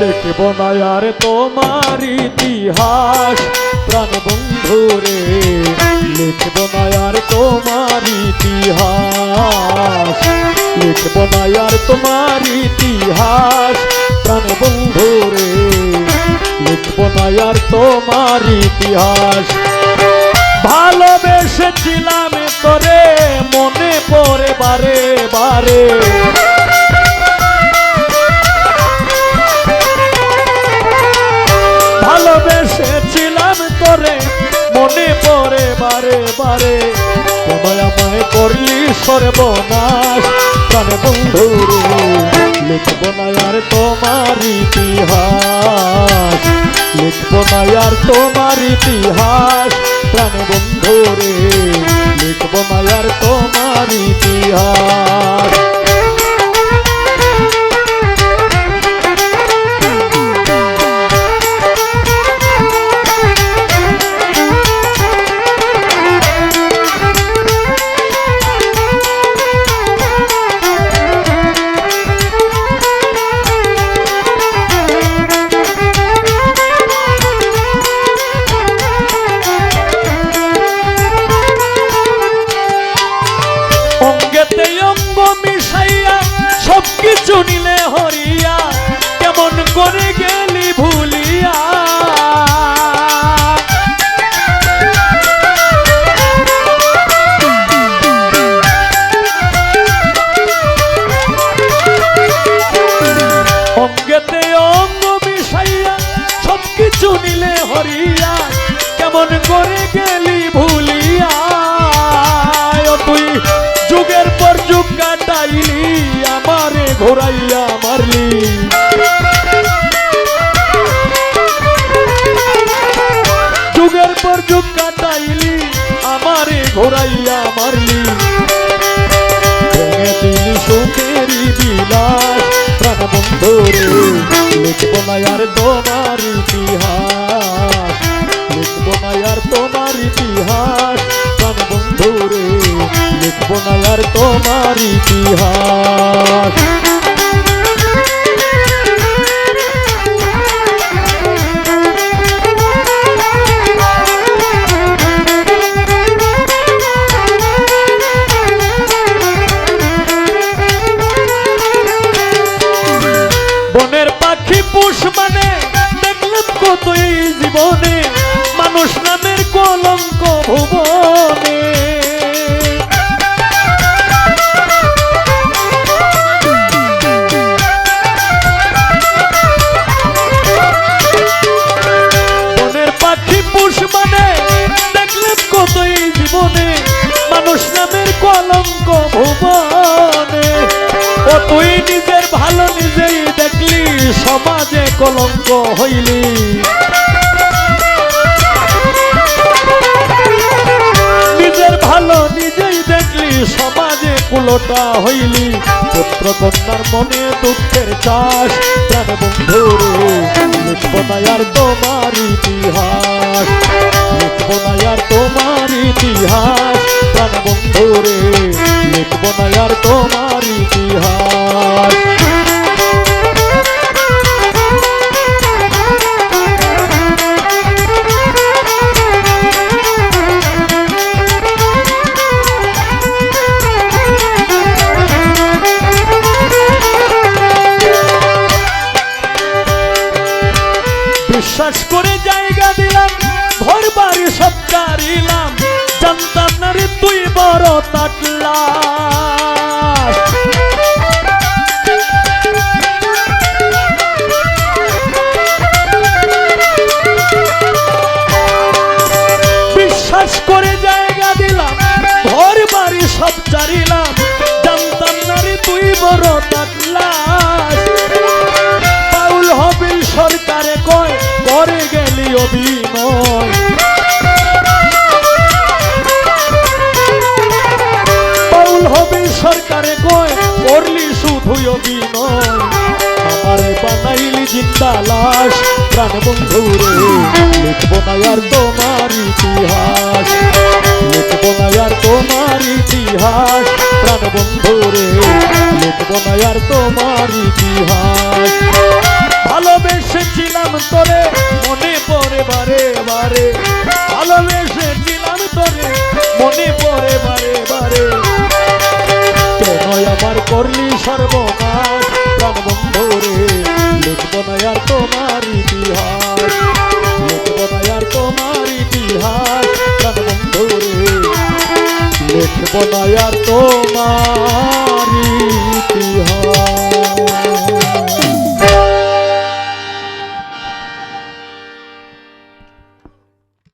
লিখব না আর তোমার ইতিহাস। প্রাণ বন্ধু রে, লিখব না আর তোমার ইতিহাস। লিখব না আর তোমার ইতিহাস। প্রাণ বন্ধু রে, লিখব না আর তোমার ইতিহাস। ভালোবেসেছিলাম তোরে, মনে পড়ে বারে বারে। ভালোবেসেছিলাম তোরে, মনে পড়ে বারে বারে। তোমায় আমায় করলি সর্বনাশ। প্রাণে বন্ধু লিখব না আর তোমার ইতিহাস। লিখব না আর তোমার ইতিহাস। প্রাণে বন্ধু রে, লিখব না আর তোমার ইতিহাস। অঙ্গেতে অঙ্গ মিশাইয়া সব কিছু নিলে হরিয়া, কেমন করে গেলি ভুলিয়া। অঙ্গেতে অঙ্গ মিশাইয়া সব কিছু নিলে হরিয়া, কেমন করে গেলি যুগের পর যুগ কাটাইলি আমারে ঘোরাইয়া মারলি। ভেঙে দিলি সুখেরই বিলাস, প্রাণ বন্ধু রে, লিখব না আর তোমার ইতিহাস। লিখব না আর তোমার ইতিহাস, প্রাণ বন্ধু রে, লিখব না আর তোমার ইতিহাস। ভুবনে। বনের পাখি পুষ মানে দেখলাম কতই জীবনে, মানুষ নামের কলঙ্ক ভুবনে। ও তুই নিজের ভালো নিজেই দেখলি, সমাজে কলঙ্ক হইলি। কুলোটা হইলি পুত্র কন্যার মনে দুঃখের চাষ। প্রাণ বন্ধু রে, লিখব তোমার ইতিহাস। লিখব তোমার ইতিহাস। প্রাণ বন্ধু রে, লিখব তোমার ইতিহাস। বিশ্বাস করে জায়গা দিলাম ঘর বাড়ি সব কারিলাম জানতাম তুই বড় বাড়ি সব চারিলাম জানতাম না রে তুই বড় তাটলা করে গেলি অভিনয়। পাউল হবিল সরকারে কয় করলি শুধু অভিনয়। আমারে বানাইলি জিন্দা লাশ, প্রাণ বন্ধু রে, লিখব না আর তোমার ইতিহাস। লিখব না আর তোমার ইতিহাস, প্রাণ বন্ধু রে, লিখব না আর তোমার ইতিহাস। বারে, ভালোবেসে দিলাম তোরে, মনে পড়ে বারে বারে। প্রণয় আমার করলি সর্বনাশ প্রাণ বন্ধুরে লিখব না আর তোমার ইতিহাস, লিখব না আর তোমার ইতিহাস প্রাণ বন্ধুরে লিখব না আর তোমার